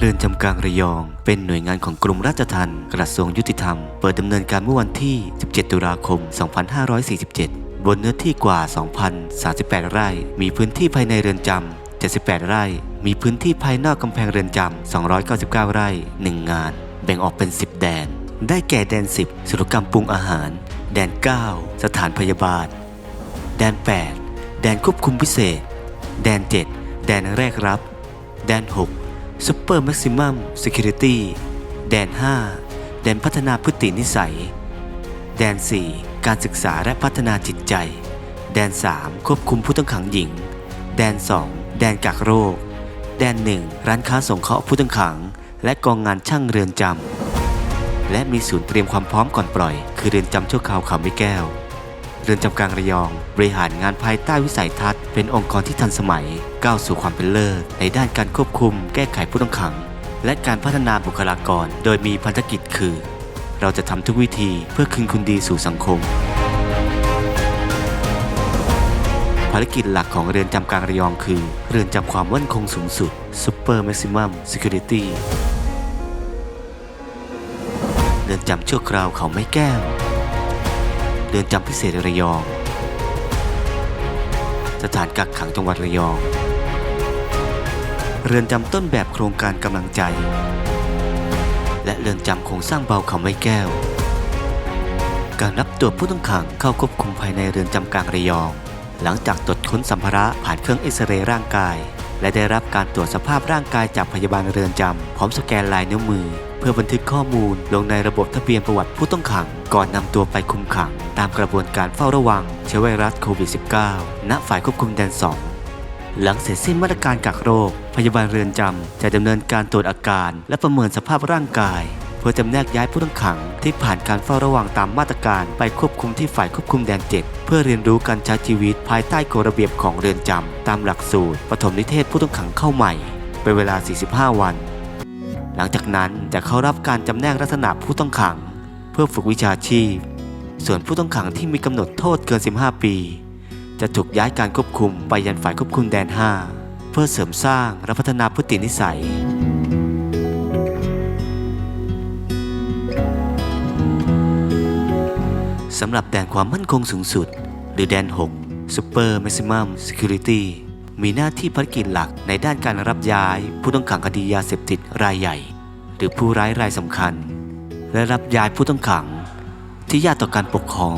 เรือนจำกลางระยอง เป็นหน่วยงานของกรมราชทัณฑ์กระทรวงยุติธรรม เปิดดำเนินการเมื่อวันที่ 17 ตุลาคม 2547 บนเนื้อที่กว่า 2,038 ไร่ มีพื้นที่ภายในเรือนจำ78 ไร่ มีพื้นที่ภายนอกกำแพงเรือนจำ 299 ไร่ 1 งาน แบ่งออกเป็น 10 แดน ได้แก่แดน 10 สุรกรรมปรุงอาหาร แดน 9 สถานพยาบาล แดน 8 แดนควบคุมพิเศษ แดน 7 แดนแรกรับ แดน 6 Super Maximum Security แดน 5 แดนพัฒนาพฤตินิสัย แดน 4 การศึกษาและพัฒนาจิตใจ แดน 3 ควบคุมผู้ต้องขังหญิง แดน 2 แดนกักโรค แดน 1 ร้านค้าส่งเคราะห์ผู้ต้องขัง และกองงานช่างเรือนจำและมีศูนย์เตรียมความพร้อมก่อนปล่อย คือเรือนจำชั่วคราวเขาไม่แก้ว รือนจำกลางระยอง บริหารงานภายใต้วิสัยทัศน์เป็นองค์กรที่ทันสมัย ก้าวสู่ความเป็นเลิศในด้านการควบคุม แก้ไขผู้ต้องขัง และการพัฒนาบุคลากร โดยมีพันธกิจคือ เราจะทำทุกวิธีเพื่อคืนคุณดีสู่สังคม ภารกิจหลักของเรือนจำกลางระยองคือ เรือนจำความมั่นคงสูงสุด Super Maximum Security เรือนจำชั่วคราวเขาไม่แก้ว เรือนจำพิเศษระยอง สถานกักขังจังหวัดระยอง เรือนจำต้นแบบโครงการกำลังใจ และเรือนจำโครงสร้างเบาเขาไม่แก้ว การรับตัวผู้ต้องขังเข้าควบคุมภายในเรือนจำกลางระยอง หลังจากตรวจค้นสัมภาระผ่านเครื่องเอ็กซเรย์ร่างกาย และได้รับการตรวจสภาพร่างกายจากพยาบาลเรือนจำพร้อมสแกนลายนิ้วมือ เพื่อบันทึกข้อมูลลงในระบบทะเบียนประวัติผู้ต้องขัง ก่อนนำตัวไปคุมขัง ตามกระบวนการเฝ้าระวังเชื้อไวรัสโควิด -19 ณ ฝ่ายควบคุมแดน 2 หลังเสร็จสิ้นมาตรการกักโรค พยาบาลเรือนจำจะดำเนินการตรวจอาการ และประเมินสภาพร่างกาย เพื่อจำแนกย้ายผู้ต้องขัง ที่ผ่านการเฝ้าระวังตามมาตรการไปควบคุมที่ฝ่ายควบคุมแดน 7 เพื่อเรียนรู้การใช้ชีวิตภายใต้กฎระเบียบของเรือนจำตามหลักสูตรปฐมนิเทศผู้ต้องขังเข้าใหม่เป็นเวลา 45 วัน หลังจากนั้นจะเข้ารับการจำแนกลักษณะผู้ต้องขัง เพื่อฝึกวิชาชีพ ส่วนผู้ต้องขังที่มีกำหนดโทษเกิน 15 ปี จะถูกย้ายการควบคุมไปยันฝ่ายควบคุมแดน 5 เพื่อเสริมสร้างและพัฒนาพฤตินิสัยสำหรับแดนความมั่นคงสูงสุด หรือแดน 6 Super Maximum Security มีหน้าที่ภารกิจหลักในด้านการรับย้าย ผู้ต้องขังคดียาเสพติดรายใหญ่ หรือผู้ร้ายรายสำคัญ และรับย้ายผู้ต้องขัง ที่ยากต่อการปกครอง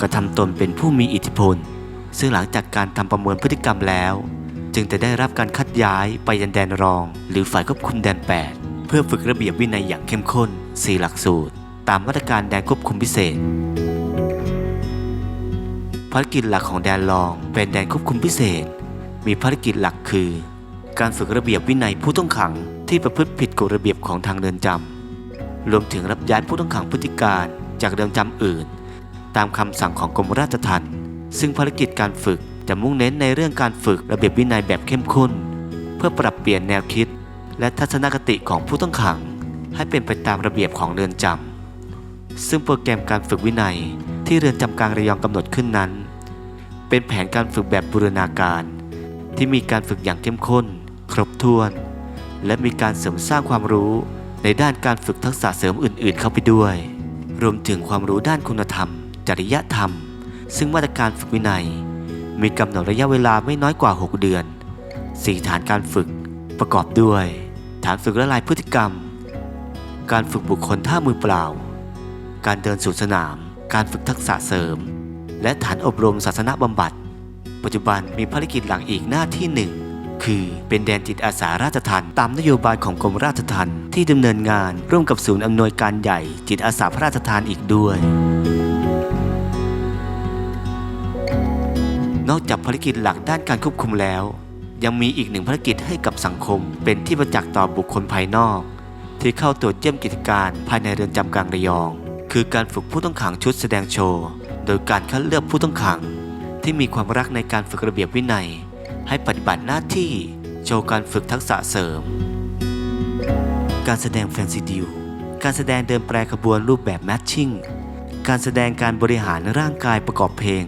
กระทำตนเป็นผู้มีอิทธิพล ซึ่งหลังจากการทำประเมินพฤติกรรมแล้ว จึงจะได้รับการคัดย้ายไปยันแดนรอง หรือฝ่ายควบคุมแดน 8 เพื่อฝึกระเบียบวินัยอย่างเข้มข้น 4 หลักสูตร ตามมาตรการแดนควบคุมพิเศษภารกิจหลักของแดนรองเป็นแดนควบคุมพิเศษ มีภารกิจหลักคือ การฝึกระเบียบวินัยผู้ต้องขังที่ประพฤติผิดกฎระเบียบของทางเรือนจำรวมถึงรับย้ายผู้ต้องขังพฤติการจากเรือนจำอื่น ตามคำสั่งของกรมราชทัณฑ์ซึ่งภารกิจการฝึกจะมุ่งเน้นในเรื่องการฝึกระเบียบวินัยแบบเข้มข้น เพื่อปรับเปลี่ยนแนวคิด และทัศนคติของผู้ต้องขัง ให้เป็นไปตามระเบียบของเรือนจำซึ่งโปรแกรมการฝึกวินัยที่เรือนจำกลางระยองกำหนดขึ้นนั้น เป็นแผนการฝึกแบบบูรณาการ ที่มีการฝึกอย่างเข้มข้น ครบถ้วน และมีการเสริมสร้างความรู้ในด้านการฝึกทักษะเสริมอื่น ๆ เข้าไปด้วย รวมถึงความรู้ด้านคุณธรรม จริยธรรม ซึ่งมาตรการฝึกวินัย มีกำหนดระยะเวลาไม่น้อยกว่า 6 เดือน 4 ฐานการฝึกประกอบด้วย ฐานฝึกละลายพฤติกรรม การฝึกบุคคลท่ามือเปล่า การเดินสู่สนาม การฝึกทักษะเสริม และฐานอบรมศาสนบำบัด ปัจจุบันมีภารกิจหลังอีกหน้าที่หนึ่งคือเป็นแดนจิตอาสาราชทัณฑ์ตามนโยบายของกรมราชทัณฑ์ที่ดำเนินงานร่วมกับศูนย์อำนวยการใหญ่ จิตอาสาพระราชทานอีกด้วย นอกจากภารกิจหลักด้านการควบคุมแล้ว ยังมีอีกหนึ่งภารกิจให้กับสังคม เป็นที่ประจักษ์ต่อบุคคลภายนอก ที่เข้าตรวจเยี่ยมกิจการภายในเรือนจำกลางระยอง คือการฝึกผู้ต้องขังชุดแสดงโชว์ โดยการคัดเลือกผู้ต้องขัง ที่มีความรักในการฝึกระเบียบวินัย ให้ปฏิบัติหน้าที่โชว์การฝึกทักษะเสริม การแสดงแฟนซีดิวการแสดงเดินแปรขบวนรูปแบบแมทชิ่งการแสดงการบริหารร่างกายประกอบเพลง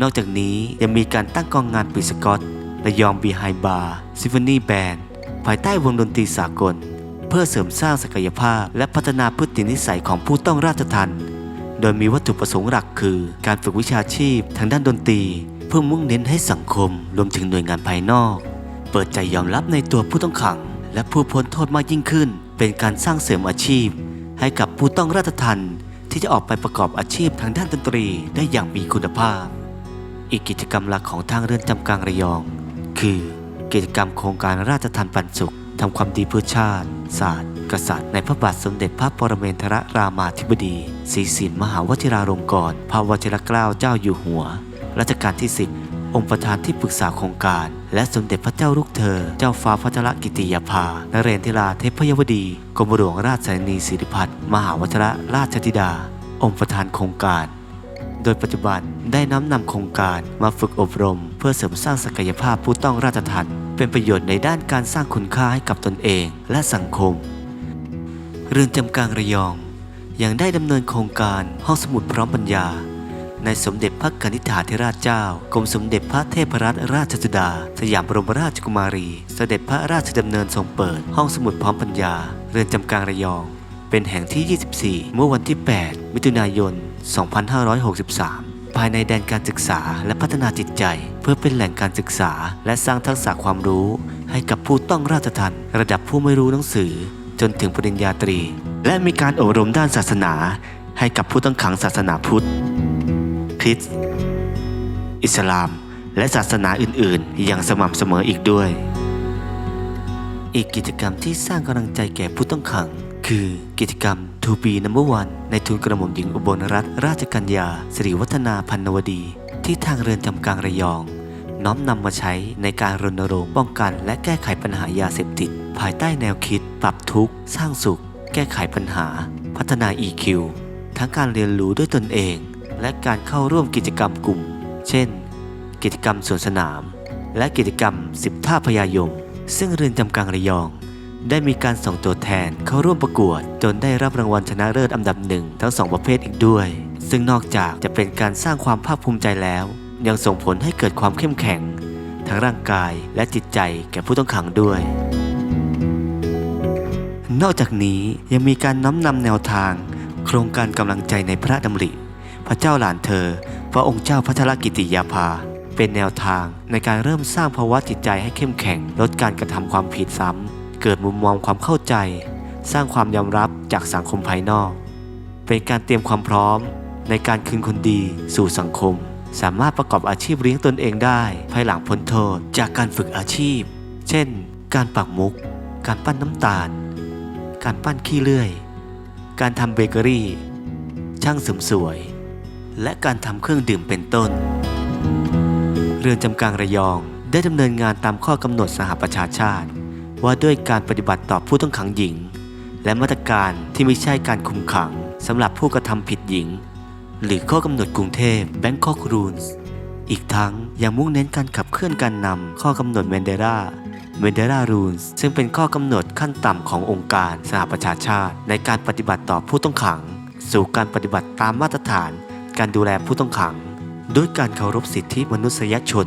นอกจากนี้ยังมีการตั้งกองงานปีสกอตระยองบีไฮบาร์ซิฟนีแบนภายใต้วงดนตรีสากล เพื่อเสริมสร้างศักยภาพและพัฒนาพฤตินิสัยของผู้ต้องราชทัณฑ์ โดยมีวัตถุประสงค์หลักคือ การฝึกวิชาชีพทางด้านดนตรี เพื่อมุ่งเน้นให้สังคมรวมถึงหน่วยงานภายนอก เปิดใจยอมรับในตัวผู้ต้องขัง และผู้พ้นโทษมากยิ่งขึ้น เป็นการสร้างเสริมอาชีพ ให้กับผู้ต้องราชทัณฑ์ที่จะออกไปประกอบอาชีพทางด้านดนตรีได้อย่างมีคุณภาพ อีกกิจกรรมหลักของทางเรือนจำกลางระยอง คือ กิจกรรมโครงการราชทานปันสุข ทำความดีเพื่อชาติศาสตร์ กษัตริย์ในพระบาทสมเด็จพระปรเมนทรรามาธิบดีศรีสินมหาวชิราลงกรณ์พระวชิรเกล้าเจ้าอยู่หัว รัชกาลที่ 10 องค์ประธานที่ปรึกษาโครงการ และสมเด็จพระเจ้าลูกเธอ เจ้าฟ้าพัชรกิติยาภานเรนทิราเทพยวดีกรมหลวงราชสนีสิริพัฒน์มหาวชิรราชธิดา องค์ประธานโครงการโดยปัจจุบันได้น้อมนำโครงการมาฝึกอบรม เพื่อเสริมสร้างศักยภาพผู้ต้องราชทัณฑ์ เป็นประโยชน์ในด้านการสร้างคุณค่าให้กับตนเองและสังคม เรือนจำกลางระยองยังได้ดำเนินโครงการห้องสมุดพร้อมปัญญา ในสมเด็จพระกนิษฐาธิราชเจ้ากรมสมเด็จพระเทพรัตนราชสุดา สยามบรมราชกุมารี เสด็จพระราชดำเนินทรงเปิด ห้องสมุดพร้อมปัญญา เรือนจำกลางระยอง เป็นแห่งที่ 24 เมื่อวันที่ 8 มิถุนายน 2563 ภายในแดนการศึกษาและพัฒนาจิตใจ เพื่อเป็นแหล่งการศึกษา และสร้างทักษะความรู้ ให้กับผู้ต้องราชทัณฑ์ระดับผู้ไม่รู้หนังสือ จนถึงปริญญาตรี และมีการอบรมด้านศาสนา ให้กับผู้ต้องขังศาสนาพุทธคริสต์อิสลาม และศาสนาอื่น ๆ อย่างสม่ำเสมออีกด้วย อีกกิจกรรมที่สร้างกำลังใจแก่ผู้ต้องขัง คือกิจกรรม To be number one ในทุนกระหม่อมหญิงอุบลรัตนราชกัญญาสิริวัฒนาพันนวดี ที่ทางเรือนจำกลางระยอง น้อมนำมาใช้ในการรณรงค์ป้องกัน และแก้ไขปัญหายาเสพติด ภายใต้แนวคิด ปรับทุกข์ สร้างสุข แก้ไขปัญหา พัฒนา EQ ทั้งการเรียนรู้ด้วยตนเอง และการเข้าร่วมกิจกรรมกลุ่ม เช่น กิจกรรมสวนสนาม และกิจกรรมสิบท่าพยายม ซึ่งเรือนจำกลางระยอง ได้มีการส่งตัวแทนเข้าร่วมประกวด จนได้รับรางวัลชนะเลิศอันดับหนึ่งทั้งสองประเภทอีกด้วย ซึ่งนอกจากจะเป็นการสร้างความภาคภูมิใจแล้ว ยังส่งผลให้เกิดความเข้มแข็ง ทั้งร่างกายและจิตใจแก่ผู้ต้องขังด้วย นอกจากนี้ยังมีการน้อมนำแนวทาง โครงการกำลังใจในพระดำริ พระเจ้าหลานเธอ พระองค์เจ้าพัทรกิติยาภาเป็นแนวทางในการเริ่มสร้างภาวะจิตใจให้เข้มแข็งลดการกระทำความผิดซ้ำ เกิดมุมมองความเข้าใจ สร้างความยอมรับจากสังคมภายนอก เป็นการเตรียมความพร้อม ในการคืนคนดีสู่สังคม สามารถประกอบอาชีพเลี้ยงตนเองได้ ภายหลังพ้นโทษจากการฝึกอาชีพ เช่น การปักมุก การปั้นน้ำตาล การปั้นขี้เลื่อย การทำเบเกอรี่ ช่างเสริมสวย และการทำเครื่องดื่มเป็นต้น เรือนจำกลางระยองได้ดำเนินงานตามข้อกำหนดสหประชาชาติ ว่าด้วยการปฏิบัติต่อผู้ต้องขังหญิง และมาตรการที่ไม่ใช่การคุมขังสำหรับผู้กระทำผิดหญิง หรือข้อกำหนดกรุงเทพ Bangkok Rules อีกทั้งยังมุ่งเน้นการขับเคลื่อนการนำข้อกำหนดเมนเดราเมนเดรารูนซึ่งเป็นข้อกำหนดขั้นต่ำขององค์การสหประชาชาติ ในการปฏิบัติต่อผู้ต้องขัง สู่การปฏิบัติตามมาตรฐาน การดูแลผู้ต้องขังด้วยการเคารพสิทธิมนุษยชน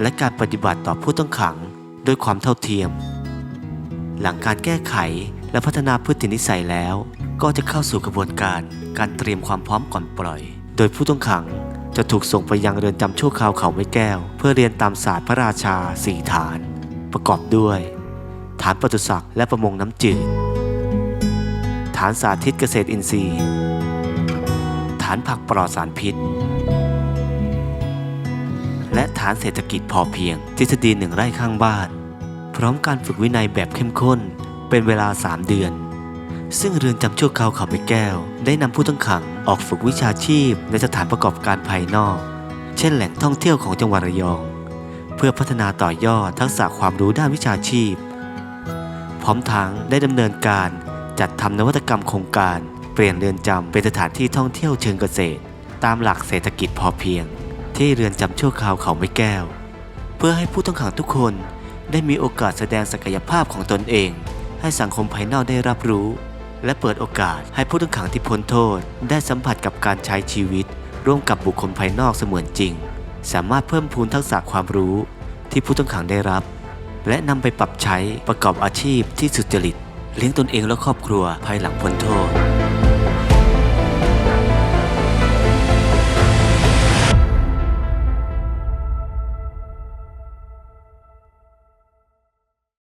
และการปฏิบัติต่อผู้ต้องขัง ด้วยความเท่าเทียม หลังการแก้ไขและพัฒนาพฤตินิสัยแล้ว ก็จะเข้าสู่กระบวนการการเตรียมความพร้อมก่อนปล่อย โดยผู้ต้องขังจะถูกส่งไปยังเรือนจำชั่วคราวเขาไม้แก้ว เพื่อเรียนตามศาสตร์พระราชาสี่ฐาน ประกอบด้วย ฐานปศุสัตว์และประมงน้ำจืด ฐานสาธิตเกษตรอินทรีย์ ฐานผักปลอดสารพิษ และฐานเศรษฐกิจพอเพียงทฤษฎีหนึ่งไร่ข้างบ้าน พร้อมการฝึกวินัยแบบเข้มข้น เป็นเวลา 3 เดือน ซึ่งเรือนจำชั่วคราวเขาไม้แก้ว ได้นำผู้ต้องขังออกฝึกวิชาชีพในสถานประกอบการภายนอก เช่นแหล่งท่องเที่ยวของจังหวัดระยอง เพื่อพัฒนาต่อยอดทักษะความรู้ด้านวิชาชีพ พร้อมทั้งได้ดำเนินการจัดทำนวัตกรรมโครงการ เปลี่ยนเรือนจำเป็นสถานที่ท่องเที่ยวเชิงเกษตร ตามหลักเศรษฐกิจพอเพียง ที่เรือนจำชั่วคราวเขาไม้แก้ว เพื่อให้ผู้ต้องขังทุกคน ได้มีโอกาสแสดงศักยภาพของตนเอง ให้สังคมภายนอกได้รับรู้ และเปิดโอกาสให้ผู้ต้องขังที่พ้นโทษ ได้สัมผัสกับการใช้ชีวิต ร่วมกับบุคคลภายนอกเสมือนจริง สามารถเพิ่มพูนทักษะความรู้ที่ผู้ต้องขังได้รับ และนำไปปรับใช้ประกอบอาชีพที่สุจริตเลี้ยงตนเองและครอบครัวภายหลังพ้นโทษ